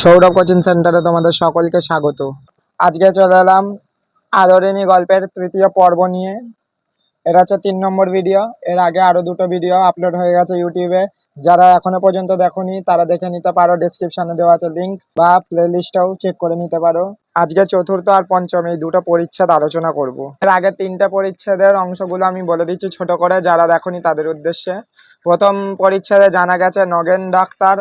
Sourav coaching সেন্টারে তোমাদের সকলকে স্বাগত। আজকে চলে এলাম আদরিণী গল্পের তৃতীয় পর্ব নিয়ে। এটা হচ্ছে তিন নম্বর ভিডিও এর আগে আরও দুটো ভিডিও আপলোড হয়ে গেছে ইউটিউবে যারা এখনও পর্যন্ত দেখোনি, তারা দেখে নিতে পারো। ডেসক্রিপশনে দেওয়া আছে লিঙ্ক বা প্লে লিস্টটাও চেক করে নিতে পারো। আজকে চতুর্থ আর পঞ্চম, এই দুটো পরিচ্ছেদ আলোচনা করব। এর আগে তিনটে পরিচ্ছেদের অংশগুলো আমি বলে দিচ্ছি ছোট করে, যারা দেখোনি তাদের উদ্দেশ্যে। প্রথম পরিচ্ছেদে জানা গেছে নগেন ডাক্তার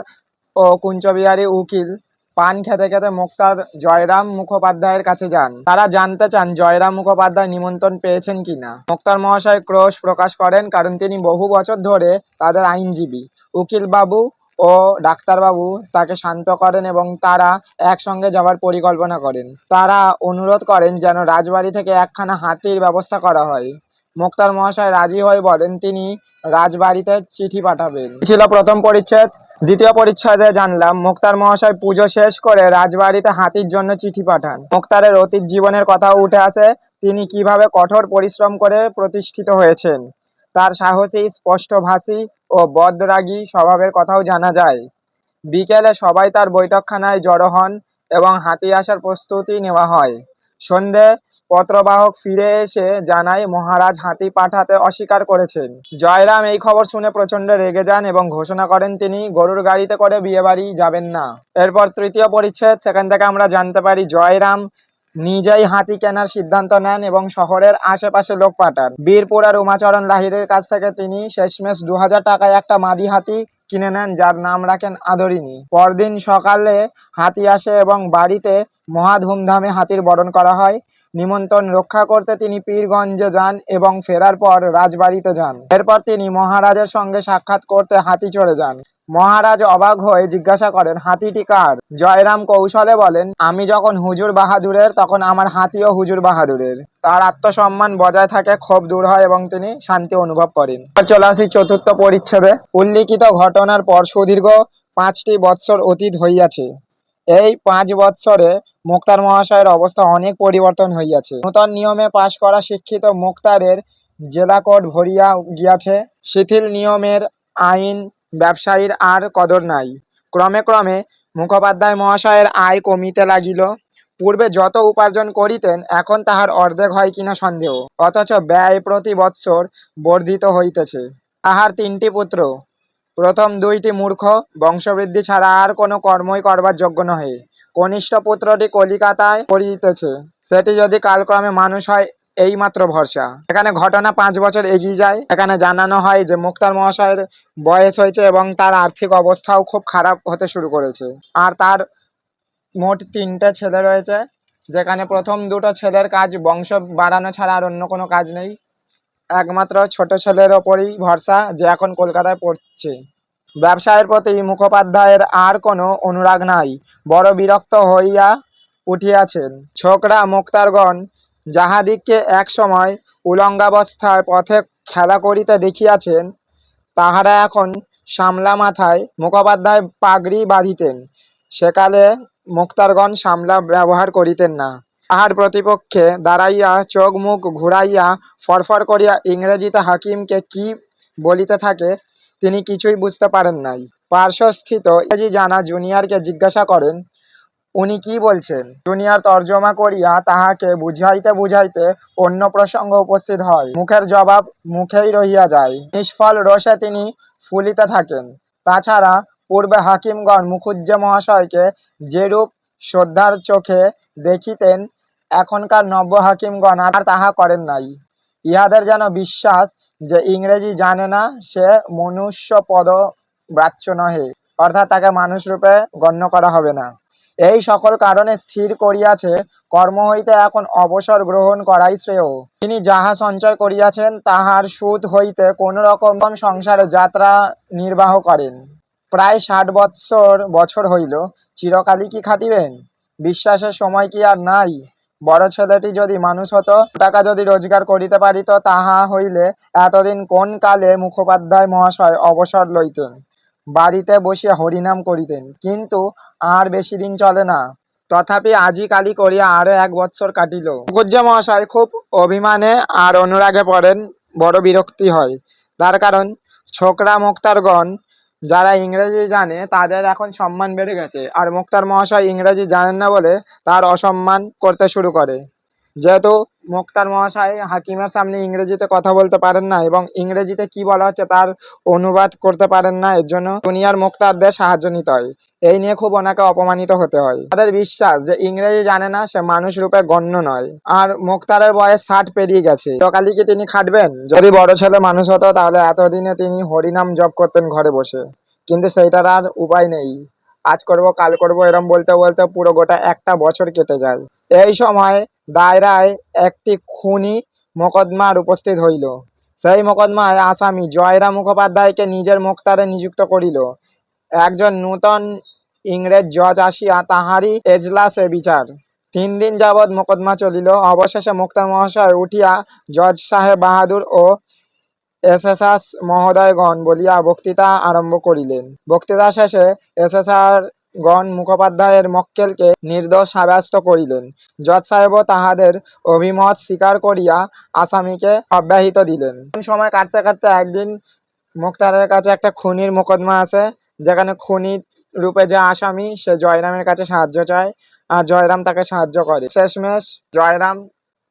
ও কুঞ্চবিহারী উকিল। পান খেতে খেতে মুক্তার জয়রাম মুখোপাধ্যায়ের কাছে যান। তারা জানতে চান জয়রাম মুখোপাধ্যায় নিমন্ত্রণ পেয়েছেন কিনা। মুক্তার মহাশয় ক্রোশ প্রকাশ করেন কারণ তিনি বহু বছর ধরে তাদের আইনজীবী। উকিল বাবু ও ডাক্তারবাবু তাকে শান্ত করেন এবং তারা একসঙ্গে যাওয়ার পরিকল্পনা করেন। তারা অনুরোধ করেন যেন রাজবাড়ি থেকে একখানা হাতির ব্যবস্থা করা হয়। মুক্তার মহাশয় রাজি হয়ে বলেন, তিনি রাজবাড়িতে চিঠি পাঠাবেন। ছিল প্রথম পরিচ্ছেদ। দ্বিতীয় পরিচ্ছদে জানলাম, মুক্তার মহাশয় পুজো শেষ করে রাজবাড়িতে হাতির জন্য চিঠি পাঠান। মুক্তারের অতীত জীবনের কথাও উঠে আসে, তিনি কীভাবে কঠোর পরিশ্রম করে প্রতিষ্ঠিত হয়েছেন। তার সাহসী স্পষ্টভাষী ও বদরাগী স্বভাবের কথাও জানা যায়। বিকেলে সবাই তার বৈঠকখানায় জড়ো হন এবং হাতি আসার প্রস্তুতি নেওয়া হয়। সন্ধে পত্রবাহক ফিরে এসে জানায়, মহারাজ হাতি পাঠাতে অস্বীকার করেছেন। জয়রাম এই খবর শুনে প্রচণ্ড রেগে যান এবং ঘোষণা করেন, তিনি গরুর গাড়িতে করে বিয়ে বাড়ি যাবেন না। এরপর তৃতীয় পরিচ্ছেদ, সেখান থেকে আমরা জানতে পারি, জয়রাম নিজেই হাতি কেনার সিদ্ধান্ত নেন এবং শহরের আশেপাশে লোক পাঠান। বীরপুর উমাচরণ লাহিরের কাছ থেকে তিনি শেষমেশ দু হাজার টাকায় একটা মাদি হাতি কিনে নেন, যার নাম রাখেন আদরিনী পরদিন সকালে হাতি আসে এবং বাড়িতে মহা ধুমধামে হাতির বরণ করা হয়। নিমন্ত্রণ রক্ষা করতে তিনি পীরগঞ্জে যান এবং ফেরার পর রাজবাড়িতে যান। এরপর তিনি মহারাজের সঙ্গে সাক্ষাৎ করতে হাতি চড়ে যান। মহারাজ অবাক হয়ে জিজ্ঞাসা করেন, হাতিটি কার? জয়রাম কৌশলে বলেন, আমি যখন হুজুর বাহাদুরের, তখন আমার হাতিও হুজুর বাহাদুরের। তার আত্মসম্মান বজায় থাকে, ক্ষোভ দূর হয় এবং তিনি শান্তি অনুভব করেন। চলে আসি চতুর্থ পরিচ্ছেদে উল্লিখিত ঘটনার পর সুদীর্ঘ পাঁচটি বৎসর অতীত হইয়াছে। এই পাঁচ বৎসরে মুক্তার মহাশয়ের অবস্থা অনেক পরিবর্তন হইয়াছে। নূতন নিয়মে পাশ করা শিক্ষিত মুক্তারের জেলা কোড ভরিয়া গিয়াছে। শিথিল নিয়মের আইন ব্যবসায়ীর আর কদর নাই। ক্রমে ক্রমে মুখোপাধ্যায় মহাশয়ের আয় কমিতে লাগিল। পূর্বে যত উপার্জন করিতেন, এখন তাহার অর্ধেক হয় কিনা সন্দেহ। অথচ ব্যয় প্রতি বৎসর বর্ধিত হইতেছে। তাহার তিনটি পুত্র। প্রথম দুইটি মূর্খ, বংশবৃদ্ধি ছাড়া আর কোনো কর্মই করবার যোগ্য নহে। কনিষ্ঠ পুত্রটি কলিকাতায় করিতেছে সেটি যদি কালক্রমে মানুষ হয় এই মাত্র ভরসা। এখানে ঘটনা পাঁচ বছর এগিয়ে যায়। এখানে জানানো হয় যে মুক্তার মহাশয়ের বয়স হয়েছে এবং তার আর্থিক অবস্থাও খুব খারাপ হতে শুরু করেছে। আর তার মোট তিনটে ছেলে রয়েছে, যেখানে প্রথম দুটো ছেলের কাজ বংশ বাড়ানো ছাড়া আর অন্য কোনো কাজ নেই। একমাত্র ছোট ছেলের ওপরই ভরসা যে এখন কলকাতায় পড়ছে। ব্যবসায়ের প্রতি মুখোপাধ্যায়ের আর কোনো অনুরাগ নাই। বড় বিরক্ত হইয়া উঠিয়াছেন। ছোকরা মুক্তারগণ যাহাদিগকে এক সময় উলঙ্গাবস্থায় পথে খেলা করিতে দেখিয়াছেন, তাহারা এখন সামলা মাথায় মুখোপাধ্যায় পাগড়ি বাঁধিতেন। সেকালে মুক্তারগণ সামলা ব্যবহার করিতেন না। তাহার প্রতিপক্ষে দাঁড়াইয়া চোখ মুখ ঘুরাইয়া ফরফর করিয়া ইংরেজিতে হাকিমকে কি বলিতে থাকে, তিনি কিছুই বুঝতে পারেন নাই। পার্শ্বস্থিত ইংরেজি জানা জুনিয়রকে জিজ্ঞাসা করেন উনি কি বলছেন? জুনিয়র তর্জমা করিয়া তাহাকে বুঝাইতে বুঝাইতে অন্য প্রসঙ্গ উপস্থিত হয়। মুখের জবাব মুখেই রহিয়া যায়। নিষ্ফল রোষে তিনি ফুলিতে থাকেন। তাছাড়া পূর্বে হাকিমগণ মুখুজ্জে মহাশয়কে যেরূপ শ্রদ্ধার চোখে দেখিতেন, এখনকার নব্য হাকিমগণ আর তাহা করেন নাই। ইহাদের যেন বিশ্বাস যে ইংরেজি জানে না, সে মনুষ্য পদ ব্রাচ্য নহে, অর্থাৎ তাকে মানুষ রূপে গণ্য করা হবে না। এই সকল কারণে স্থির করিয়াছে, কর্ম হইতে এখন অবসর গ্রহণ করাই শ্রেয়। তিনি যাহা সঞ্চয় করিয়াছেন, তাহার সুদ হইতে কোন রকম সংসারে যাত্রা নির্বাহ করেন। প্রায় ষাট বৎসর বছর হইল, চিরকালই কি খাটিবেন? বিশ্বাসের সময় কি আর নাই? বড় ছেলেটি যদি মানুষ হতো, টাকা যদি রোজগার করিতে পারিত, তাহা হইলে এতদিন কোন কালে মুখোপাধ্যায় মহাশয় অবসর লইতেন? বাড়িতে বসিয়া হরিনাম করিতেন। কিন্তু আর বেশি দিন চলে না। তথাপি আজি কালি করিয়া আরও এক বৎসর কাটিল। মুখুজ্জে মহাশয় খুব অভিমানে আর অনুরাগে পড়েন, বড় বিরক্তি হয়। তার কারণ, ছোকরা মোক্তারগণ যারা ইংরেজি জানে, তাদের এখন সম্মান বেড়ে গেছে। আর মুক্তার মহাশয় ইংরেজি জানেন না বলে তার অসম্মান করতে শুরু করে। যেহেতু মুক্তার মহাশয় হাকিমের সামনে ইংরেজিতে কথা বলতে পারেন না এবং ইংরেজিতে কি বলা হচ্ছে তার অনুবাদ করতে পারেন না, এর জন্য দুনিয়ার মুক্তারদের সাহায্য নিতে হয়। এই নিয়ে খুব ওনাকে অপমানিত হতে হয়। তাদের বিশ্বাস যে ইংরেজি জানে না, সে মানুষ রূপে গণ্য নয়। আর মুক্তারের বয়স ষাট পেরিয়ে গেছে। সকালে কি তিনি খাটবেন? যদি বড় ছেলে মানুষ হতো, তাহলে এতদিনে তিনি হরিনাম জপ করতেন ঘরে বসে। কিন্তু সেইটার আর উপায় নেই। আজ করব, কাল করব, এরম বলতে বলতে পুরো গোটা একটা বছর কেটে যায়। এই সময় দায়রায় একটি খুনি মোকদ্দমার উপস্থিত হইল। সেই মোকদ্দমায় আসামি জয়রা মুখোপাধ্যায়কে নিজের মুখতারে নিযুক্ত করিল। একজন নূতন ইংরেজ জজ আসিয়া তাহারই এজলাসে বিচার। তিন দিন যাবৎ মোকদ্দমা চলিল। অবশেষে মুক্তার মহাশয় উঠিয়া জজ সাহেব বাহাদুর ও এসএসআর মহোদয়গণ বলিয়া বক্তৃতা আরম্ভ করিলেন। বক্তৃতা শেষে এসএসআর গণ মুখোপাধ্যায়ের মক্কেলকে নির্দোষ সাব্যস্ত করিলেন। জজ সাহেবও তাহাদের অভিমত স্বীকার করিয়া আসামিকে অব্যাহত দিলেন। সময় কাটতে কাটতে একদিন মুক্তারের কাছে একটা খুনির মোকদ্দমা আছে, যেখানে খুনি রূপে যে আসামি, সে জয়রামের কাছে সাহায্য চায় আর জয়রাম তাকে সাহায্য করে। শেষমেশ জয়রাম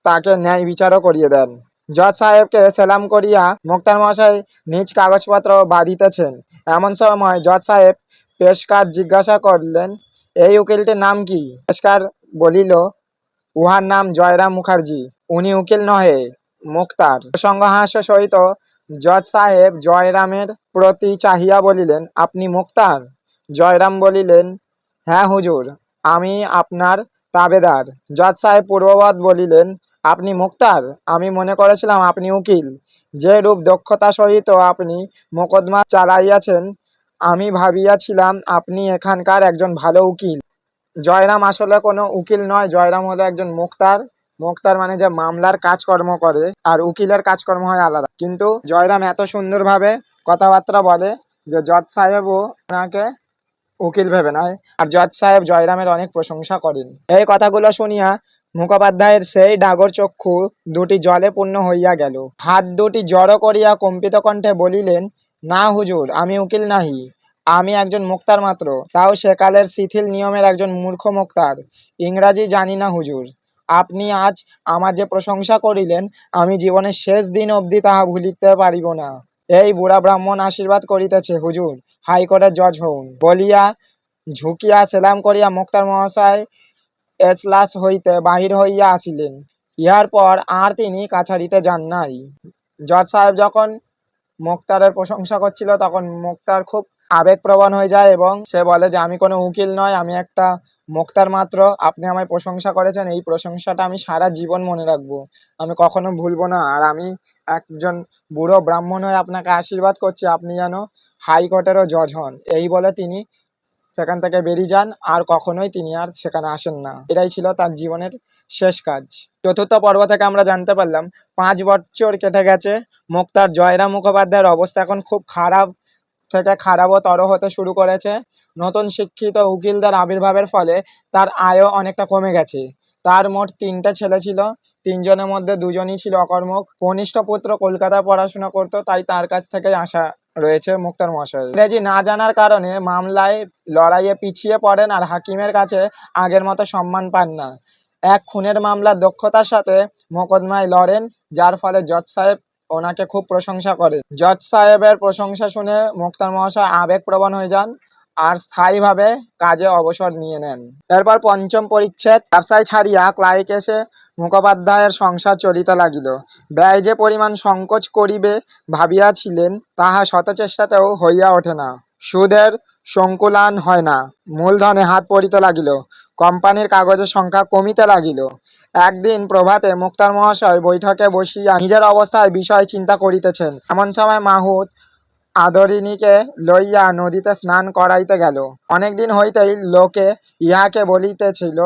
তাকে ন্যায় বিচারও করিয়ে দেন। জজ সাহেবকে সেলাম করিয়া মুক্তার মহাশয় নিজ কাগজপত্র বাঁধিতেছেন। এমন সময় জজ সাহেব পেশকার জিজ্ঞাসা করলেন, এই উকিলটির নাম কি? পেশকার বলিল, উহার নাম জয়রাম মুখার্জি। উনি উকিল নহে, মুক্তার। সংঘহাস্য সহিত জজ সাহেব জয়রামের প্রতি চাহিয়া বলিলেন, আপনি মুক্তার? জয়রাম বলিলেন হ্যাঁ হুজুর, আমি আপনার তাবেদার। জজ সাহেব পূর্ববৎ বলিলেন, আপনি মুক্তার? আমি মনে করেছিলাম আপনি উকিল। যে রূপ দক্ষতা সহিত আপনি মোকদ্দমা চালাইয়াছেন আমি ভাবিয়াছিলাম, আপনি এখানকার একজন ভালো উকিল। জয়রাম আসলে কোনো উকিল নয়, জয়রাম হলো একজন মুক্তার। মুক্তার মানে যে মামলার কাজকর্ম করে, আর উকিলের কাজকর্ম হয় আলাদা। কিন্তু জয়রাম এত সুন্দরভাবে কথাবার্তা বলে যে জজ সাহেবও ওনাকে উকিল ভেবে নেয়, আর জজ সাহেব জয়রামের অনেক প্রশংসা করেন। এই কথাগুলো শুনিয়া মুখোপাধ্যায়ের সেই ডাগর চক্ষু দুটি জলে পূর্ণ হইয়া গেল। হাত দুটি জড়ো করিয়া কম্পিত কণ্ঠে বলিলেন না হুজুর, আমি উকিল নাহি। আমি একজন মুক্তার মাত্র। তাও সেকালের শিথিল নিয়মের একজন মূর্খ মুক্তার। ইংরাজি জানি না হুজুর। আপনি আজ আমার যে প্রশংসা করিলেন, আমি জীবনের শেষ দিন অবধি তাহা ভুলিতে পারিব না। এই বুড়া ব্রাহ্মণ আশীর্বাদ করিতেছে হুজুর, হাইকোর্টের জজ হউন। বলিয়া ঝুঁকিয়া সেলাম করিয়া মুক্তার মহাশয় এজলাস হইতে বাহির হইয়া আসিলেন। ইহার পর আর তিনি কাছারিতে যান নাই। জজ সাহেব যখন মুক্তারের প্রশংসা করছিল, তখন মুক্তার খুব আবেগপ্রবণ হয়ে যায় এবং সে বলে যে, আমি কোনো উকিল নয়, আমি একটা মুক্তার মাত্র। আপনি আমায় প্রশংসা করেছেন, এই প্রশংসাটা আমি সারা জীবন মনে রাখব। আমি কখনো ভুলবো না। আর আমি একজন বুড়ো ব্রাহ্মণ হয়ে আপনাকে আশীর্বাদ করছি, আপনি যেন হাইকোর্টেরও জজ হন। এই বলে তিনি সেখান থেকে বেরিয়ে যান। আর কখনোই তিনি আর সেখানে আসেন না। এটাই ছিল তার জীবনের শেষ কাজ। চতুর্থ পর্ব থেকে আমরা জানতে পারলাম, পাঁচ বছর কেটে গেছে, মুক্তার জয়রাম মুখোপাধ্যায়ের অবস্থা এখন খুব খারাপ থেকে খারাপতর হতে শুরু করেছে। নতুন শিক্ষিত উকিলদের আবির্ভাবের ফলে তার আয়ও অনেকটা কমে গেছে। তার মোট তিনটে ছেলে ছিল, তিনজনের মধ্যে দুজনই ছিল অকর্মক। কনিষ্ঠ পুত্র কলকাতায় পড়াশোনা করতো, তাই তার কাছ থেকে আসা রয়েছে মুক্তার মশাই ইংরেজি না জানার কারণে মামলায় লড়াইয়ে পিছিয়ে পড়েন আর হাকিমের কাছে আগের মতো সম্মান পান না। এক খুনের মামলার দক্ষতার সাথে মোকদ্দমায় লড়েন, যার ফলে জজ সাহেব ওনাকে খুব প্রশংসা করেন। জজ সাহেবের প্রশংসা শুনে মুক্তার মহাশয় আবেগপ্রবণ হয়ে যান আর স্থায়ীভাবে কাজে অবসর নিয়ে নেন। এরপর পঞ্চম পরিচ্ছেদ, ব্যবসায় ছাড়িয়া ক্লাইক এসে মুখোপাধ্যায়ের সংসার চলিতে লাগিল। ব্যয় যে পরিমাণ সংকোচ করিবে ভাবিয়াছিলেন, তাহা শত চেষ্টাতেও হইয়া ওঠে না। সুদের সংকুলান হয় না। মূলধনে হাত পড়িতে লাগিল। কোম্পানির কাগজের সংখ্যা কমিতে লাগিল। একদিন প্রভাতে মুক্তার মহাশয় বৈঠকে বসিয়া নিজের অবস্থায় বিষয় চিন্তা করিতেছেন। এমন সময় মাহুত আদরিণীকে লইয়া নদীতে স্নান করাইতে গেল। অনেকদিন হইতেই লোকে ইহাকে বলিতেছিল,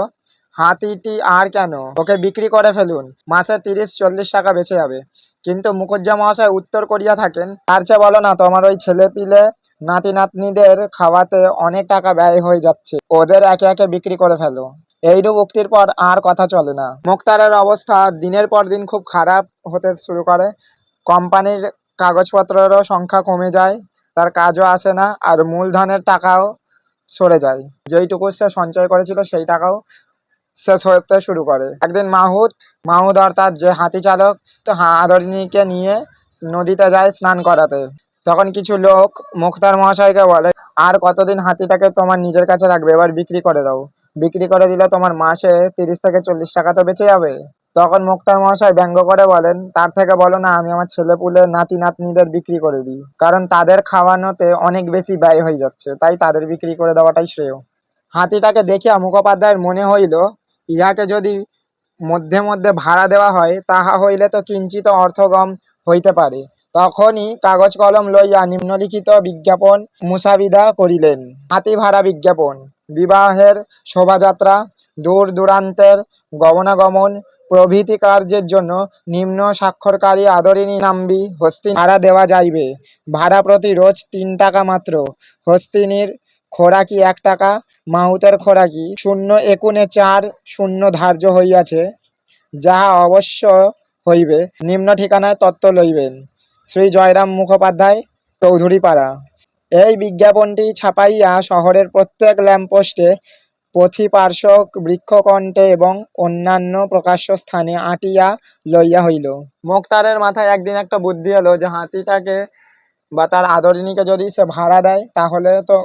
হাতিটি আর কেন? ওকে বিক্রি করে ফেলুন। মাসে তিরিশ, চল্লিশ টাকা বেঁচে যাবে। কিন্তু মুখুজ্জা মহাশয় উত্তর করিয়া থাকেন, তার চেয়ে বলো না, তোমার ওই ছেলে পিলে নাতি নাতনিদের খাওয়াতে অনেক টাকা ব্যয় হয়ে যাচ্ছে। ওদের একে একে বিক্রি করে ফেলো। এইরূপ উক্তির পর আর কথা চলে না। মুক্তারের অবস্থা দিনের পর দিন খুব খারাপ হতে শুরু করে। কোম্পানির কাগজপত্রেরও সংখ্যা কমে যায়, তার কাজও আসে না, আর মূলধনের টাকাও সরে যায়। যেইটুকু সে সঞ্চয় করেছিল সেই টাকাও শেষ হতে শুরু করে। একদিন মাহুত মাহুদ অর্থাৎ যে হাতি চালক তো হাঁদরিনীকে নিয়ে নদীতে যায় স্নান করাতে। তখন কিছু লোক মুখতার মহাশয়কে বলে, আর কতদিন হাতিটাকে তোমার নিজের কাছে রাখবে? এবার বিক্রি করে দাও। বিক্রি করে দিলে তোমার মাসে তিরিশ থেকে চল্লিশ টাকা তো বেঁচে যাবে। তখন মুক্তার মহাশয় ব্যঙ্গ করে বলেন, তার থেকে বলো না, আমি আমার ছেলে পুলে নাতি নাতনিদের বিক্রি করে দিই। কারণ তাদের খাওয়ানোতে অনেক বেশি ব্যয় হয়ে যাচ্ছে, তাই তাদের বিক্রি করে দেওয়াটাই শ্রেয়। হাতিটাকে দেখিয়া মুখোপাধ্যায়ের মনে হইল, ইহাকে যদি মধ্যে মধ্যে ভাড়া দেওয়া হয়, তাহা হইলে তো কিঞ্চিত অর্থগম হইতে পারে। তখনই কাগজ কলম লইয়া নিম্নলিখিত বিজ্ঞাপন মুসাবিদা করিলেন। হাতি ভাড়া বিজ্ঞাপন, বিবাহের শোভাযাত্রা দূর দূরান্তের গমনাগমন, প্রভৃতি কার্যের জন্য নিম্ন স্বাক্ষরকারী আদরিনী নাম্বি হস্তি ভাড়া দেওয়া যাইবে। ভাড়া প্রতি রোজ তিন টাকা মাত্র। হস্তিনীর খোরাকি এক টাকা, মাহুতের খোরাকি শূন্য একুনে চার শূন্য ধার্য হইয়াছে, যাহা অবশ্য হইবে। নিম্ন ঠিকানায় তত্ত্ব লইবেন। শ্রী জয়রাম মুখোপাধ্যায়, চৌধুরীপাড়া। এই বিজ্ঞাপনটি ছাপাইয়া শহরের প্রত্যেক ল্যাম্পপোস্টে পথিপার্শ্বক বৃক্ষকণ্ঠে এবং অন্যান্য প্রকাশ্য স্থানে আঁটিয়া লইয়া হইল। মোক্তারের মাথায় একদিন একটা বুদ্ধি এলো যে হাতিটাকে বা তার আদরিনীকে যদি সে ভাড়া দেয়, তাহলে তো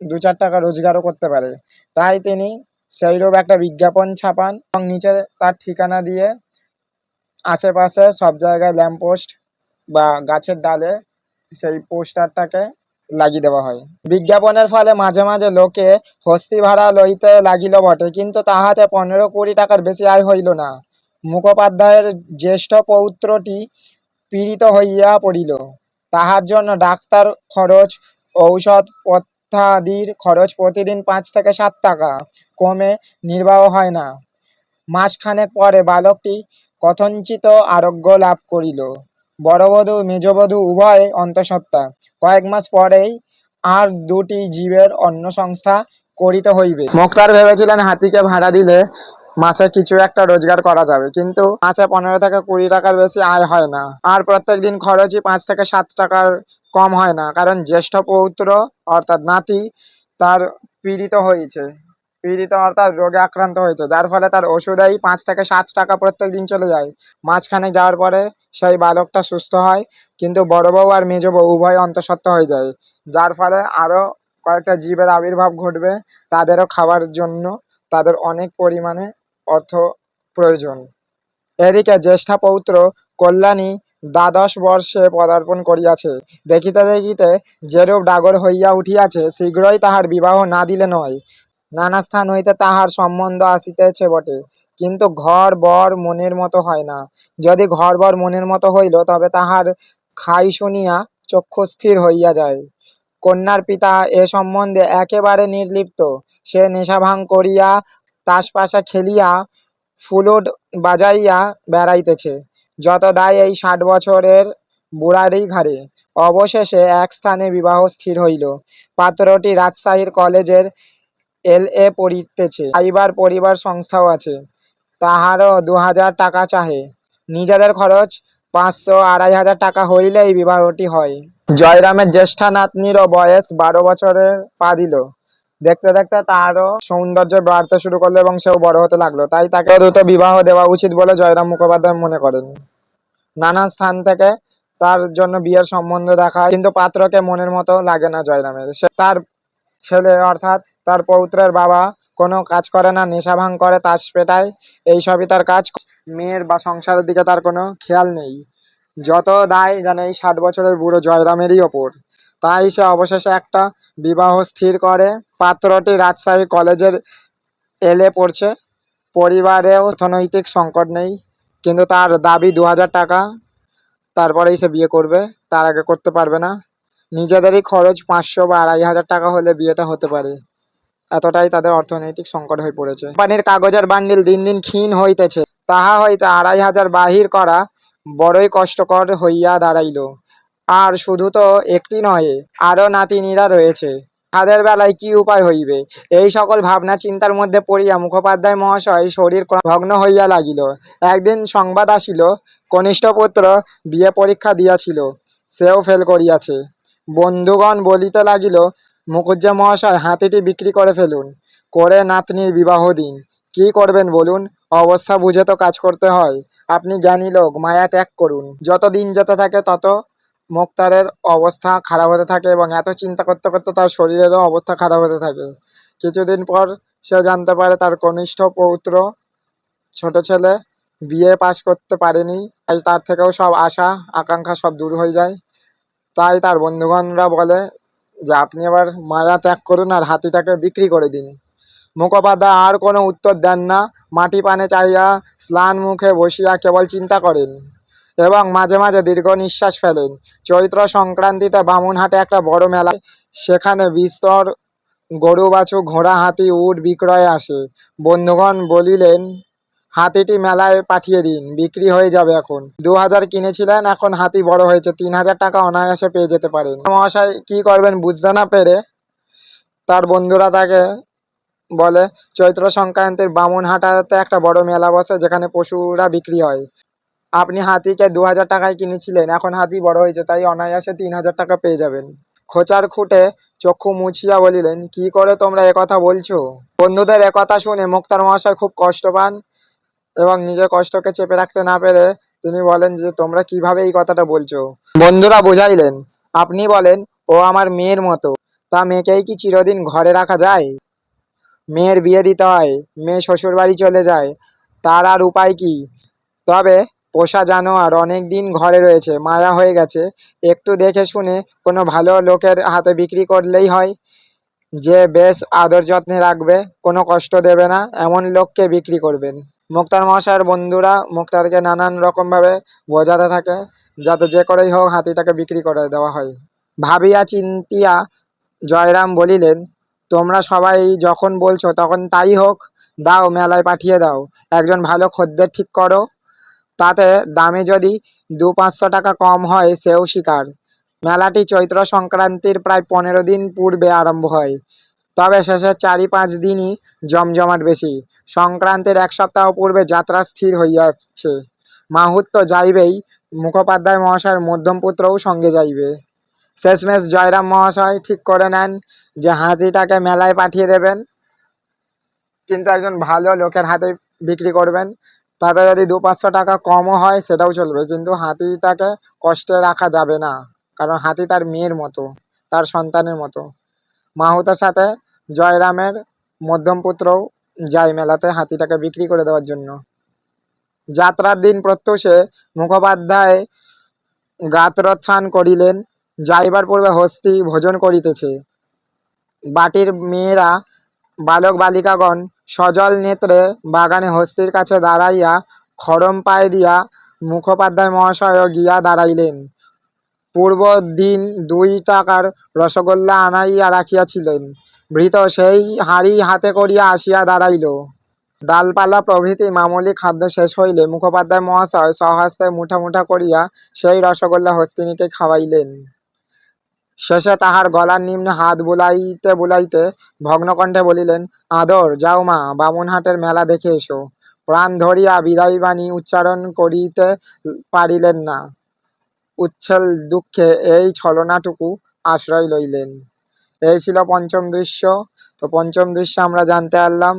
দু চার টাকা রোজগারও করতে পারে। তাই তিনি সেইরূপ একটা বিজ্ঞাপন ছাপান এবং নিচে তার ঠিকানা দিয়ে আশেপাশে সব জায়গায় ল্যাম্পপোস্ট বা গাছের ডালে সেই পোস্টারটাকে লাগিয়ে দেওয়া হয়। বিজ্ঞাপনের ফলে মাঝে মাঝে লোকে হস্তি ভাড়া লইতে লাগিল বটে, কিন্তু তাহাতে পনেরো কুড়ি টাকার বেশি আয় হইল না। মুখোপাধ্যায়ের জ্যেষ্ঠ পৌত্রটি পীড়িত হইয়া পড়িল। তাহার জন্য ডাক্তার খরচ, ঔষধ পথ্যাদির খরচ প্রতিদিন পাঁচ থেকে সাত টাকা। কমে নির্বাহ হয় না। মাসখানেক পরে বালকটি কথঞ্চিত আরোগ্য লাভ করিল। বড়বধূ, মেজবধূ, উভয়ে অন্তঃসত্ত্বা। কয়েক মাস পরেই আর দুটি জীবের অন্ন সংস্থা করিতে হইবে। মোক্তার ভেবেছিলেন হাতিকে ভাড়া দিলে মাসে কিছু একটা রোজগার করা যাবে, কিন্তু মাসে পনেরো থেকে কুড়ি টাকার বেশি আয় হয় না। আর প্রত্যেক দিন খরচই পাঁচ থেকে সাত টাকার কম হয় না, কারণ জ্যেষ্ঠ পৌত্র, অর্থাৎ নাতি, তার পীড়িত হয়েছে। পীড়িত অর্থাৎ রোগে আক্রান্ত হয়েছে, যার ফলে তার ওষুধেই পাঁচ থেকে সাত টাকা প্রত্যেক দিন চলে যায়। মাঝখানে যাওয়ার পরে সেই বালকটা সুস্থ হয়, কিন্তু বড় বউ আর মেজ বউ উভয় অন্তঃসত্ত্বা হয়ে যায়। যার ফলে আরও কয়েকটা জীবের আবির্ভাব ঘটবে, তাদেরও খাবার জন্য তাদের অনেক পরিমাণে অর্থ প্রয়োজন। এদিকে জ্যেষ্ঠা পৌত্র কল্যাণী দ্বাদশ বর্ষে পদার্পণ করিয়াছে। দেখিতে দেখিতে যেরূপ ডাগর হইয়া উঠিয়াছে, শীঘ্রই তাহার বিবাহ না দিলে নয়। নানা স্থান হইতে তাহার সম্বন্ধ আসিতেছে বটে, কিন্তু ঘর, বর, মনের মতো হয় না। যদি ঘর, বর, মনের মতো হইল, তবে তাহার খাই শুনিয়া চক্ষু স্থির হইয়া যায়। কন্যার পিতা এ সম্বন্ধে একেবারে নির্লিপ্ত। সে নেশা ভাঙ করিয়া তাসপাশা খেলিয়া ফুলুট বাজাইয়া বেড়াইতেছে। যত দায় এই ষাট বছরের বুড়ারই ঘাড়ে, অবশেষে এক স্থানে বিবাহ স্থির হইল। পাত্রটি রাজশাহীর কলেজের এল এ পড়িতেছে। খাইবার পরিবার সংস্থাও আছে। তাহারও দু হাজার টাকা চাহে। নিজেদের খরচ পাঁচশো আড়াই হাজার টাকা হইলেই বিবাহটি হয়। জয়রামের জ্যেষ্ঠা নাতনিরও বয়স বারো বছরের পা দিল। দেখতে দেখতে তারও সৌন্দর্য বাড়তে শুরু করল এবং সেও বড় হতে লাগল। তাই তাকে দ্রুত বিবাহ দেওয়া উচিত বলে জয়রাম মুখোপাধ্যায় মনে করেন। নানা স্থান থেকে তার জন্য বিয়ের সম্বন্ধ দেখা কিন্তু পাত্রকে মনের মতো লাগে না জয়রামের। সে তার ছেলে অর্থাৎ তার পৌত্রের বাবা কোনো কাজ করে না, নেশা ভাঙ করে, তাস পেটায় এইসবই তার কাজ। মেয়ের বা সংসারের দিকে তার কোনো খেয়াল নেই। যত দায় যেন এই ষাট বছরের বুড়ো জয়রামেরই ওপর। তাই সে অবশেষে একটা বিবাহ স্থির করে। পাত্রটি রাজশাহী কলেজের এলে পড়ছে। পরিবারেও অর্থনৈতিক সংকট নেই, কিন্তু তার দাবি দু হাজার টাকা। তারপরেই সে বিয়ে করবে, তার আগে করতে পারবে না। নিজেদেরই খরচ পাঁচশো বা আড়াই হাজার টাকা হলে বিয়েটা হতে পারে। এতটাই তাদের অর্থনৈতিক সংকট হয়ে পড়েছে। কোম্পানির কাগজের বান্ডিল দিন দিন ক্ষীণ হইতেছে। তাহা হইতে আড়াই হাজার বাহির করা বড়ই কষ্টকর হইয়া দাঁড়াইল। আর শুধু তো একটি নয় আরও নাতিনীরা রয়েছে। তাদের বেলায় কি উপায় হইবে? এই সকল ভাবনা চিন্তার মধ্যে পড়িয়া মুখোপাধ্যায় মহাশয় শরীর ভগ্ন হইয়া লাগিল। একদিন সংবাদ আসিল, কনিষ্ঠ পুত্র বিয়ে পরীক্ষা দিয়াছিল, সেও ফেল করিয়াছে। বন্ধুগণ বলিতে লাগিল মুখুজ্জে মহাশয়, হাতিটি বিক্রি করে ফেলুন। করে নাতনির বিবাহ দিন। কি করবেন বলুন? অবস্থা বুঝে তো কাজ করতে হয়। আপনি জ্ঞানী লোক, মায়া ত্যাগ করুন। যত দিন যেতে থাকে, তত মুক্তারের অবস্থা খারাপ হতে থাকে এবং এত চিন্তা করতে করতে তার শরীরেরও অবস্থা খারাপ হতে থাকে। কিছুদিন পর সে জানতে পারে তার কনিষ্ঠ পৌত্র ছোট ছেলে বিয়ে পাশ করতে পারেনি তার থেকেও সব আশা, আকাঙ্ক্ষা সব দূর হয়ে যায়। তাই তার বন্ধুগণরা বলে যে, আপনি এবার মায়া ত্যাগ করুন আর হাতিটাকে বিক্রি করে দিন। মুখোপাধ্যায় আর কোনো উত্তর দেন না। মাটি পানে চাইয়া স্নান মুখে বসিয়া কেবল চিন্তা করেন এবং মাঝে মাঝে দীর্ঘ নিঃশ্বাস ফেলেন। চৈত্র সংক্রান্তিতে বামুনহাটে একটা বড় মেলা, সেখানে বিস্তর গরু বাছু ঘোড়া, হাতি, উট বিক্রয়ে আসে। বন্ধুগণ বলিলেন হাতিটি মেলায় পাঠিয়ে দিন, বিক্রি হয়ে যাবে এখন। দু হাজার কিনেছিলেন, এখন হাতি বড় হয়েছে তিন হাজার টাকা অনায়াসে পেয়ে যেতে পারেন। মহাশয়, কি করবেন বুঝতে না পেরে তার বন্ধুরা তাকে বলে, চৈত্র সংক্রান্তির বামুনহাটাতে একটা বড় মেলা বসে, যেখানে পশুরা বিক্রি হয়। আপনি হাতিকে দু হাজার টাকায় কিনেছিলেন, এখন হাতি বড় হয়েছে, তাই অনায়াসে তিন হাজার টাকা পেয়ে যাবেন। খোঁচার খুঁটে চক্ষু মুছিয়া বলিলেন, কি করে তোমরা একথা বলছো? বন্ধুদের একথা শুনে মুক্তার মহাশয় খুব কষ্ট পান। এবং নিজের কষ্টকে চেপে রাখতে না পেরে তিনি বলেন যে, তোমরা কীভাবে এই কথাটা বলছো? বন্ধুরা বুঝাইলেন, আপনি বলেন, ও আমার মেয়ের মতো। তা মেয়েকেই কি চিরদিন ঘরে রাখা যায়? মেয়ের বিয়ে দিতে হয়, মেয়ে শ্বশুর বাড়ি চলে যায়, তার আর উপায় কি? তবে পোষা জানোয়ার অনেক দিন ঘরে রয়েছে, মায়া হয়ে গেছে। একটু দেখে শুনে কোনো ভালো লোকের হাতে বিক্রি করলেই হয়। যে বেশ আদর যত্নে রাখবে, কোনো কষ্ট দেবে না, এমন লোককে বিক্রি করবেন। মুক্তার মহাশয়ের বন্ধুরা মুক্তারকে নানান রকমভাবে বোঝাতে থাকে, যাতে যে করেই হোক হাতিটাকে বিক্রি করে দেওয়া হয়। ভাবিয়া চিন্তিয়া জয়রাম বলিলেন, তোমরা সবাই যখন বলছো তখন তাই হোক, দাও মেলায় পাঠিয়ে দাও, একজন ভালো খদ্দের ঠিক করো। তাতে দামে যদি দু পাঁচশো টাকা কম হয় সেও শিকার। মেলাটি চৈত্র সংক্রান্তির প্রায় পনেরো দিন পূর্বে আরম্ভ হয়। তবে শেষের চারি পাঁচ দিনই জমজমাট বেশি। সংক্রান্তির এক সপ্তাহ পূর্বে যাত্রা স্থির হইয়াছে। মাহুত্ব যাইবেই, মুখোপাধ্যায় মহাশয়ের মধ্যম পুত্রও সঙ্গে যাইবে। শেষমেশ জয়রাম মহাশয় ঠিক করে নেন যে হাতিটাকে মেলায় পাঠিয়ে দেবেন। কিন্তু একজন ভালো লোকের হাতে বিক্রি করবেন। তাতে যদি দু পাঁচশো টাকা কমও হয়, সেটাও চলবে। কিন্তু হাতিটাকে কষ্টে রাখা যাবে না। কারণ হাতি তার মেয়ের মতো, তার সন্তানের মতো। মাহুতের সাথে জয়রামের মধ্যম পুত্রও যায় মেলাতে হাতিটাকে বিক্রি করে দেওয়ার জন্য। যাত্রার দিন প্রত্যুষে মুখোপাধ্যায় গাত্রোত্থান করিলেন, যাইবার পূর্বে হস্তি ভোজন করিতেছে। বাটির মেয়েরা, বালক বালিকাগণ সজল নেত্রে বাগানে হস্তির কাছে দাঁড়াইয়া খড়ম পায়ে দিয়া মুখোপাধ্যায় মহাশয় গিয়া দাঁড়াইলেন। পূর্ব দিন দুই টাকার রসগোল্লা আনাইয়া রাখিয়াছিলেন। ভৃত সেই হাঁড়ি হাতে করিয়া আসিয়া দাঁড়াইল। ডালপালা প্রভৃতি মামুলি খাদ্য শেষ হইলে মুখোপাধ্যায় মহাশয় স্বহস্তে মুঠা মুঠা করিয়া সেই রসগোল্লা হস্তিনীকে খাওয়াইলেন। শেষে তাহার গলার নিম্নে হাত বুলাইতে বুলাইতে ভগ্নকণ্ঠে বলিলেন, আদর, যাও মা, বামুনহাটের মেলা দেখে এসো। প্রাণ ধরিয়া বিদায় বাণী উচ্চারণ করিতে পারিলেন না। উচ্ছল দুঃখে এই ছলনাটুকু আশ্রয় লইলেন। এই ছিল পঞ্চম দৃশ্য। তো পঞ্চম দৃশ্য আমরা জানতে পারলাম,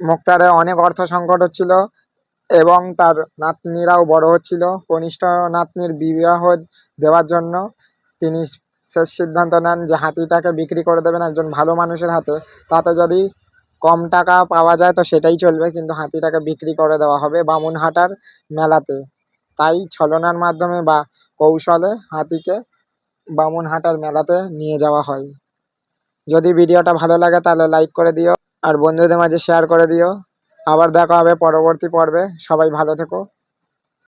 মুক্তারে অনেক অর্থ সংকট হচ্ছিল এবং তার নাতনিরাও বড় হচ্ছিল। কনিষ্ঠ নাতনির বিবাহ দেওয়ার জন্য তিনি শেষ সিদ্ধান্ত নেন যে হাতিটাকে বিক্রি করে দেবেন একজন ভালো মানুষের হাতে। তাতে যদি কম টাকা পাওয়া যায় তো সেটাই চলবে, কিন্তু হাতিটাকে বিক্রি করে দেওয়া হবে বামুনহাটার মেলাতে। তাই ছলনার মাধ্যমে বা কৌশলে হাতিকে বামুনহাটার মেলাতে নিয়ে যাওয়া হয়। যদি ভিডিওটা ভালো লাগে তাহলে লাইক করে দিও আর বন্ধুদের মাঝে শেয়ার করে দিও। আবার দেখা হবে পরবর্তী পর্বে। সবাই ভালো থেকো।